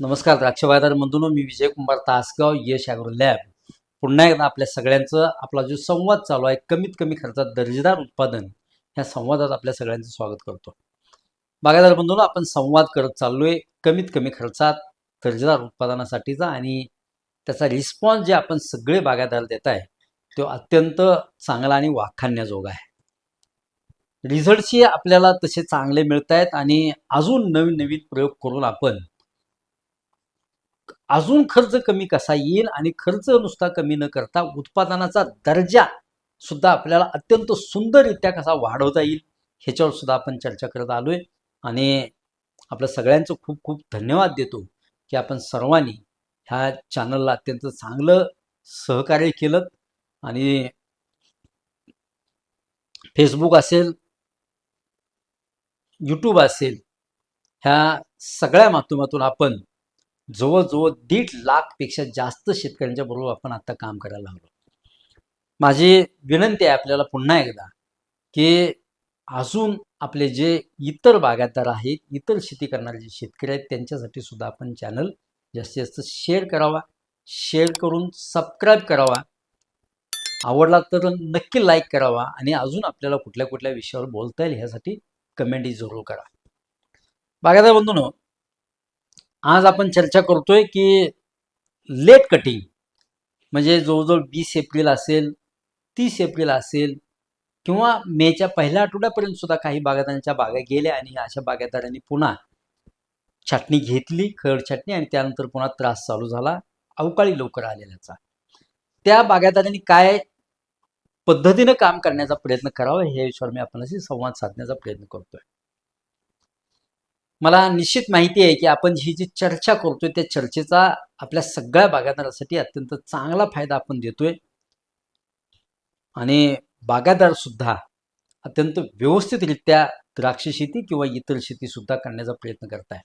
नमस्कार द्राक्ष बाजार मधून मी विजय कुमार तासगाव यश ॲग्रो लॅब. पुन्हा एकदा आपल्या सगळ्यांचं आपला जो संवाद चालू आहे कमीत कमी खर्चात दर्जेदार उत्पादन ह्या संवादात आपल्या सगळ्यांचं स्वागत करतो. बागायदार बंधूंनो आपण संवाद करत चाललोय कमीत कमी खर्चात दर्जेदार उत्पादनासाठीचा आणि त्याचा रिस्पॉन्स जे आपण सगळे बागायदार देत आहे तो अत्यंत चांगला आणि वाखाणण्याजोगा आहे. रिझल्टशी आपल्याला तसे चांगले मिळत आहेत आणि अजून नवीन नवीन प्रयोग करून आपण अजून खर्च कमी कसा येईल आणि खर्च नुसता कमी न करता उत्पादनाचा दर्जा सुद्धा आपल्याला अत्यंत सुंदररित्या कसा वाढवता येईल ह्याच्यावर सुद्धा आपण चर्चा करत आलोय. आणि आपल्या सगळ्यांचं खूप खूप धन्यवाद देतो की आपण सर्वांनी ह्या चॅनलला अत्यंत चांगलं सहकार्य केलं. आणि फेसबुक असेल यूट्यूब असेल ह्या सगळ्या माध्यमातून आपण जवळजवळ दीड लाखपेक्षा जास्त शेतकऱ्यांच्या बरोबर आपण आता काम करायला लागलो. माझी विनंती आहे आपल्याला पुन्हा एकदा की अजून आपले जे इतर बागायतदार आहेत इतर शेती करणारे जे शेतकरी आहेत त्यांच्यासाठी सुद्धा आपण चॅनल जास्तीत जास्त शेअर करावा. शेअर करून सबस्क्राईब करावा. आवडला तर नक्की लाईक करावा आणि अजून आपल्याला कुठल्या कुठल्या विषयावर बोलता येईल ह्यासाठी कमेंटही जरूर करा. बागायतदार बंधून आज आपण चर्चा करतोय की लेट कटिंग म्हणजे जवळजवळ वीस एप्रिल असेल तीस एप्रिल असेल किंवा मेच्या पहिल्या आठवड्यापर्यंत सुद्धा काही बागायतांच्या बागा गेल्या आणि अशा बागायतदारांनी पुन्हा छाटणी घेतली खड छाटणी आणि त्यानंतर पुन्हा त्रास चालू झाला अवकाळी लवकर आलेल्याचा. त्या बागायतदारांनी काय पद्धतीनं काम करण्याचा प्रयत्न करावा हे विषयावर मी आपल्याशी संवाद साधण्याचा प्रयत्न करतोय. मला निश्चित माहिती आहे की आपण ही जी चर्चा करतोय त्या चर्चेचा आपल्या सगळ्या बागायतदारासाठी अत्यंत चांगला फायदा आपण देतोय. आणि बागायतदार सुद्धा अत्यंत व्यवस्थितरित्या द्राक्ष शेती किंवा इतर शेती सुद्धा करण्याचा प्रयत्न करताय.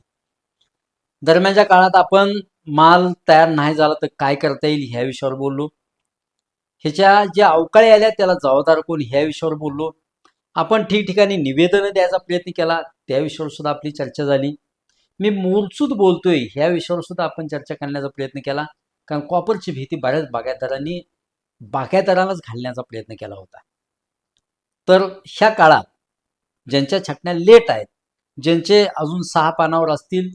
दरम्यानच्या काळात आपण माल तयार नाही झाला तर काय करता येईल ह्या विषयावर बोललो. ह्याच्या ज्या अवकाळी आल्या त्याला जबाबदार कोण ह्या विषयावर बोललो. आपण ठिकठिकाणी निवेदनं द्यायचा प्रयत्न केला त्या विषयावर सुद्धा आपली चर्चा झाली. मी मूलचूत बोलतोय ह्या विषयावर सुद्धा आपण चर्चा करण्याचा प्रयत्न केला. कारण कॉपरची भीती बऱ्याच बागायतदारांनी बागायतदारांनाच घालण्याचा प्रयत्न केला होता. तर ह्या काळात ज्यांच्या छाटण्या लेट आहेत ज्यांचे अजून सहा पानावर असतील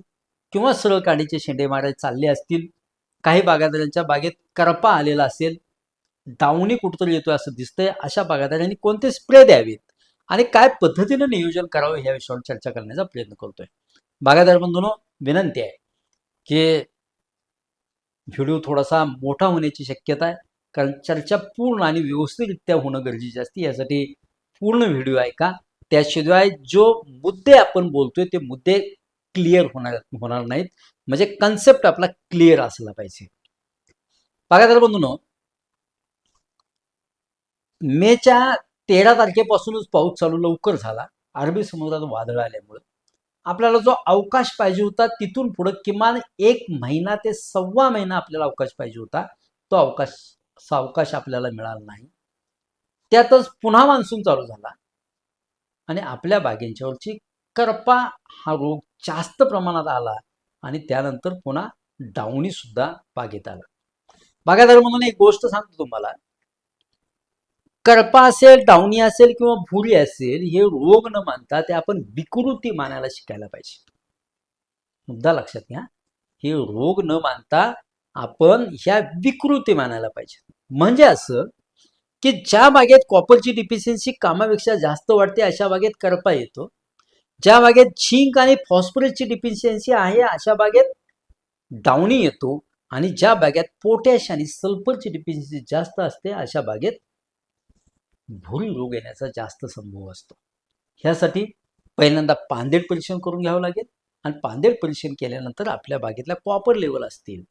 किंवा सरळ काडीचे शेंडे मारायचे चालले असतील काही बागायतदारांच्या बागेत करपा आलेला असेल डावणी कुठतरी येतोय असं दिसतंय अशा बागायतदारांनी कोणते स्प्रे द्यावेत? आणि काय पद्धतीनं नियोजन करावं ह्या विषयावर चर्चा करण्याचा प्रयत्न करतोय. बागायतदार बंधूनो विनंती आहे की व्हिडिओ थोडासा मोठा होण्याची शक्यता आहे. कारण चर्चा पूर्ण आणि व्यवस्थितरित्या होणं गरजेचे असते. यासाठी पूर्ण व्हिडिओ ऐका त्याशिवाय जो मुद्दे आपण बोलतोय ते मुद्दे क्लिअर होणार होणार नाहीत. म्हणजे कन्सेप्ट आपला क्लिअर असला पाहिजे. बागायतदार बंधूंनो मेच्या तेरा तारखेपासूनच पाऊस चालू लवकर झाला. अरबी समुद्रात वादळ आल्यामुळे. आपल्याला जो अवकाश पाहिजे होता तिथून पुढं किमान एक महिना ते सव्वा महिना आपल्याला अवकाश पाहिजे होता. तो अवकाश अवकाश आपल्याला मिळाला नाही. त्यातच पुन्हा मान्सून चालू झाला. आणि आपल्या बागेंच्यावरची करपा हा रोग जास्त प्रमाणात आला आणि त्यानंतर पुन्हा डावणी सुद्धा बागेत आला. बागायदार म्हणून एक गोष्ट सांगतो तुम्हाला. करपा असेल डावणी असेल किंवा भुरी असेल हे रोग न मानता ते आपण विकृती मानायला शिकायला पाहिजे. मुद्दा लक्षात घ्या. हे रोग न मानता आपण ह्या विकृती मानायला पाहिजे. म्हणजे असं की ज्या बागेत कॉपरची डिफिशियन्सी कामापेक्षा जास्त वाढते अशा बागेत करपा येतो. ज्या बागेत झिंक आणि फॉस्फरसची डिफिशियन्सी आहे अशा बागेत डावणी येतो. आणि ज्या बागेत पोटॅश आणि सल्फरची डिफिशियन्सी जास्त असते अशा बागेत भूल रोग येण्याचा जास्त संभव असतो. ह्यासाठी पहिल्यांदा पांदेड परीक्षण करून घ्यावं लागेल आणि पांदेड परीक्षण केल्यानंतर आपल्या बागेतल्या कॉपर लेवल असतील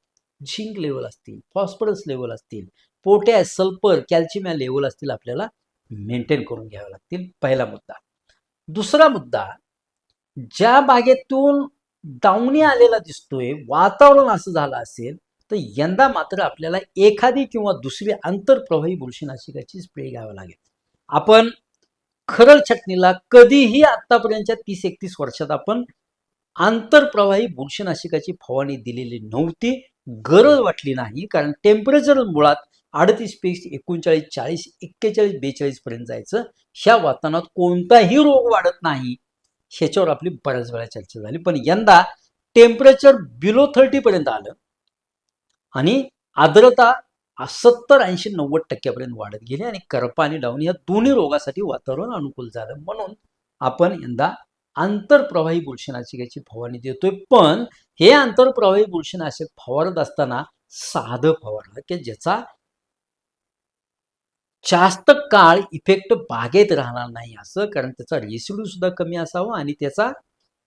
झिंक लेवल असतील फॉस्फरस लेवल असतील पोटॅश सल्फर कॅल्शियम या लेवल असतील आपल्याला मेंटेन करून घ्यावे लागतील पहिला मुद्दा. दुसरा मुद्दा ज्या बागेतून दावणी आलेला दिसतोय वातावरण असं झालं असेल तर यंदा मात्र आपल्याला एखादी किंवा दुसरी आंतरप्रवाही बुरशीनाशकाची स्प्रे घ्यावा लागेल. आपण खरं छटणीला कधीही आतापर्यंतच्या तीस एकतीस वर्षात आपण आंतरप्रवाही बुरशीनाशिकाची फवारणी दिलेली नव्हती. गरज वाटली नाही कारण टेम्परेचर मुळात अडतीस पेक्स एकोणचाळीस चाळीस एक्केचाळीस बेचाळीस पर्यंत जायचं. ह्या वातावरणात कोणताही रोग वाढत नाही. ह्याच्यावर आपली बऱ्याच वेळा चर्चा झाली. पण यंदा टेम्परेचर बिलो थर्टी पर्यंत आलं. आणि आर्द्रता सत्तर ऐंशी नव्वद टक्क्यापर्यंत वाढत गेली आणि करपा आणि डाऊन या दोन्ही रोगासाठी वातावरण अनुकूल झालं. म्हणून आपण यंदा आंतरप्रवाही बुरशीनाशिकाची फवारणी देतोय. पण हे आंतरप्रवाही बुरशीनाशक फवारत असताना साधं फवारलं की ज्याचा जास्त काळ इफेक्ट बागेत राहणार नाही असं कारण त्याचा रेसिड्यू सुद्धा कमी असावा आणि त्याचा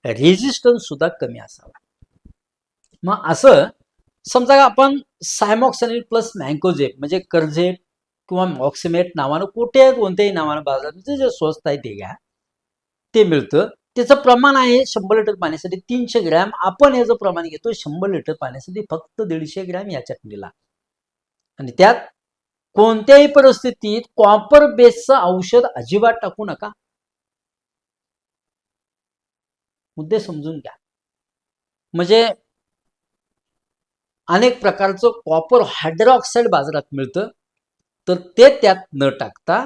रेजिस्टन्स सुद्धा कमी असावा. मग असं समजा आपण सायमॉक्सनिल प्लस मँकोजेप म्हणजे कर्जेट किंवा मॉक्सिमेट नावानं कुठे कोणत्याही नावानं बाजारात जे स्वस्त आहे ते घ्या. ते मिळतं. त्याचं प्रमाण आहे शंभर लिटर पाण्यासाठी तीनशे ग्रॅम. आपण याचं प्रमाण घेतो शंभर लिटर पाण्यासाठी फक्त दीडशे ग्रॅम या चटणीला. आणि त्यात कोणत्याही परिस्थितीत कॉपर बेसचं औषध अजिबात टाकू नका. मुद्दे समजून घ्या. म्हणजे अनेक प्रकारचं कॉपर हायड्रॉक्साईड बाजारात मिळतं. तर ते त्यात न टाकता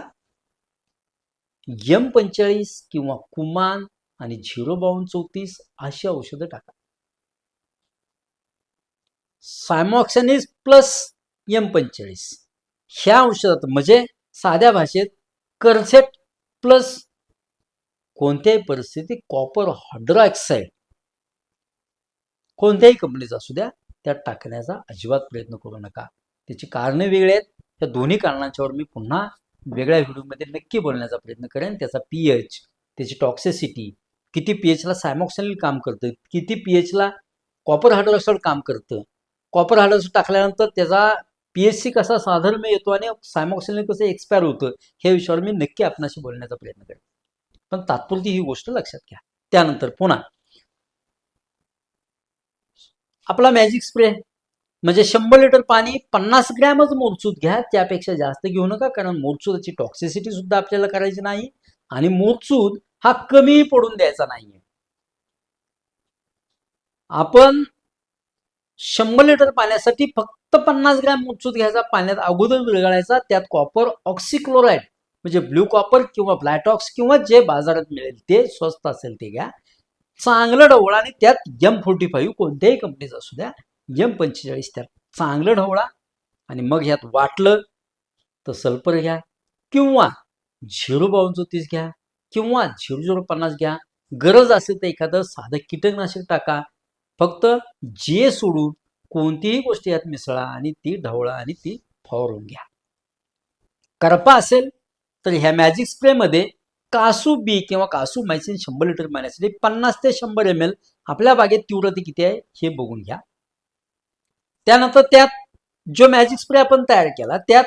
यम पंचेचाळीस किंवा कुमान आणि झिरो बावन्न चौतीस अशी औषधं टाका. सायमॉक्सॅनिस प्लस यम पंचेचाळीस. ह्या औषधात म्हणजे साध्या भाषेत कर्सेट प्लस कोणत्याही परिस्थितीत कॉपर हायड्रॉक्साईड कोणत्याही कंपनीचा असू द्या त्यात टाकण्याचा अजिबात प्रयत्न करू नका. त्याची कारणे वेगळी आहेत. त्या दोन्ही कारणांच्यावर मी पुन्हा वेगळ्या व्हिडिओमध्ये नक्की बोलण्याचा प्रयत्न करेन. त्याचा पी एच त्याची टॉक्सिसिटी किती पी एचला सायमॉक्सिनिल काम करतं किती पी एचला कॉपर हायड्रॉक्साईड काम करतं. कॉपर हायड्रॉक्साईड टाकल्यानंतर त्याचा पी एच सी कसा साधर्म्य येतो आणि सायमॉक्सिनिल कसं एक्सपायर होतं ह्या विषयावर मी नक्की आपणाशी बोलण्याचा प्रयत्न करेन. पण तात्पुरती ही गोष्ट लक्षात घ्या. त्यानंतर पुन्हा आपला मॅजिक स्प्रे म्हणजे शंभर लिटर पाणी पन्नास ग्रॅमच मोरचूत घ्या. त्यापेक्षा जास्त घेऊ नका कारण मोरचूदाची टॉक्सिसिटी सुद्धा आपल्याला करायची नाही आणि मोरचूद हा कमी पडून द्यायचा नाहीये. आपण शंभर लिटर पाण्यासाठी फक्त पन्नास ग्रॅम मोरचूद घ्यायचा पाण्यात अगोदर विरघळायचा त्यात कॉपर ऑक्सिक्लोराईड म्हणजे ब्ल्यू कॉपर किंवा ब्लॅटॉक्स किंवा जे बाजारात मिळेल ते स्वस्त असेल ते घ्या. चांगलं ढवळा आणि त्यात एम फोर्टी फाईव्ह कोणत्याही कंपनीचं असू द्या एम पंचेचाळीस त्यात चांगलं ढवळा आणि मग ह्यात वाटलं तर सल्फर घ्या किंवा झिरो बावन्न चौतीस घ्या किंवा झिरो झिरो पन्नास घ्या. गरज असेल तर एखादं साधं कीटकनाशक टाका. फक्त जे सोडून कोणतीही गोष्ट यात मिसळा आणि ती ढवळा आणि ती फवारून घ्या. करपा असेल तर ह्या मॅजिक स्प्रेमध्ये कासू बी किंवा कासू मायसिन शंभर लिटर पाण्यासाठी पन्नास ते शंभर एम एल आपल्या बागेत तीव्रता किती आहे हे बघून घ्या. त्यानंतर त्यात जो मॅजिक स्प्रे आपण तयार केला त्यात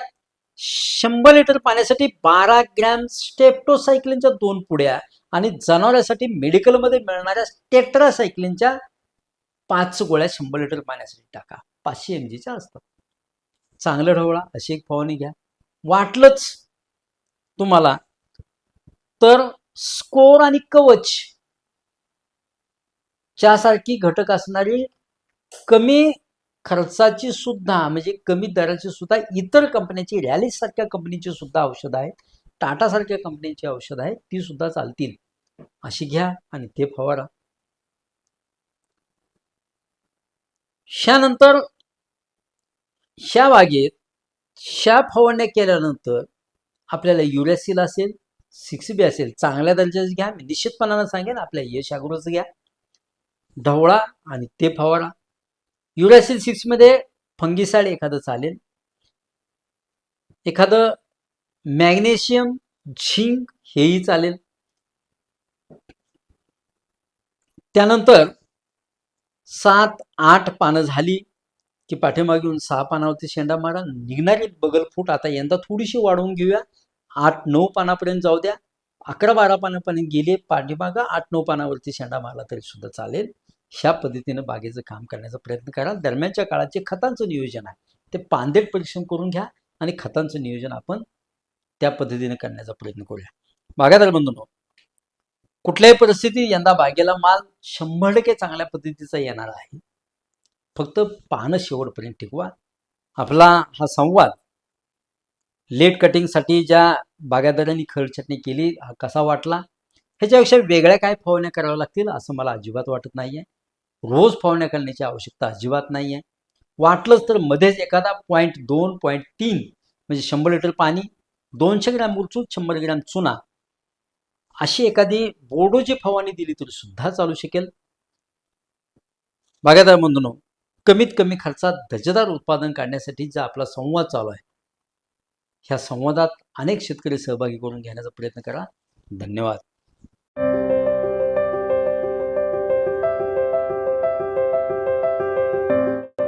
शंभर लिटर पाण्यासाठी बारा ग्रॅम स्टेप्टोसायक्लिनच्या दोन पुड्या आणि जनावरांसाठी मेडिकलमध्ये मिळणाऱ्या टेट्रासायक्लिनच्या पाच गोळ्या शंभर लिटर पाण्यासाठी टाका. पाचशे एम जीच्या असतात. चांगलं ढवळा अशी एक फवारणी घ्या. वाटलंच तुम्हाला तर स्कोर आणि कवच च्यासारखी घटक असणारी कमी खर्चाची सुद्धा म्हणजे कमी दराची सुद्धा इतर कंपन्यांची रॅलिस सारख्या कंपनीची सुद्धा औषधं आहेत. टाटा सारख्या कंपनीची औषधं आहेत ती सुद्धा चालतील. अशी घ्या आणि ते फवारा. ह्यानंतर ह्या बागेत शा फवारण्या केल्यानंतर आपल्याला युरॅसिल असेल सिक्स बी असेल. चांगल्या दर्जाचं घ्या. मी निश्चितपणानं सांगेन आपल्या यश अग्रोचं घ्या. ढवळा आणि ते फवारा. युरॅसिल सिक्समध्ये फंगिसाईड एखादं चालेल. एखादं मॅग्नेशियम झिंक हेही चालेल. त्यानंतर सात आठ पानं झाली की पाठीमागे येऊन सहा पानावरती शेंडा मारा. निघणारी बगलफूट आता यंदा थोडीशी वाढवून घेऊया. आठ नऊ पानापर्यंत जाऊ द्या. अकरा बारा पानापर्यंत गेले पाठीमागा आठ नऊ पानावरती शेंडा मारला तरी सुद्धा चालेल. ह्या पद्धतीनं बागेचं काम करण्याचा प्रयत्न करा दरम्यानच्या काळात जे खतांचं नियोजन आहे ते पांदेट परिश्रम करून घ्या आणि खतांचं नियोजन आपण त्या पद्धतीने करण्याचा प्रयत्न करूया. बागायदार बंधूंनो कुठल्याही परिस्थितीत यंदा बागेला माल शंभर टक्के चांगल्या पद्धतीचा येणार आहे. फक्त पाहणं शेवटपर्यंत टिकवा. आपला हा संवाद लेट कटिंगसाठी ज्या बागायतदारांनी खडछटणी केली कसा वाटला? ह्याच्यापेक्षा वेगळ्या काय फवारण्या कराव्या लागतील असं मला अजिबात वाटत नाहीये. रोज फवारण्या करण्याची आवश्यकता अजिबात नाही आहे वाटलंच तर मध्येच एखादा पॉईंट दोन पॉईंट तीन म्हणजे शंभर लिटर पाणी दोनशे ग्रॅम उरचून शंभर ग्रॅम चुना अशी एखादी बोर्डोची फवारणी दिली तरी सुद्धा चालू शकेल. बागायतदार बंधूंनो कमीत कमी खर्चात दर्जेदार उत्पादन काढण्यासाठी जो आपला संवाद चालू आहे ह्या संवादात अनेक शेतकरी सहभागी करून घेण्याचा प्रयत्न करा. धन्यवाद.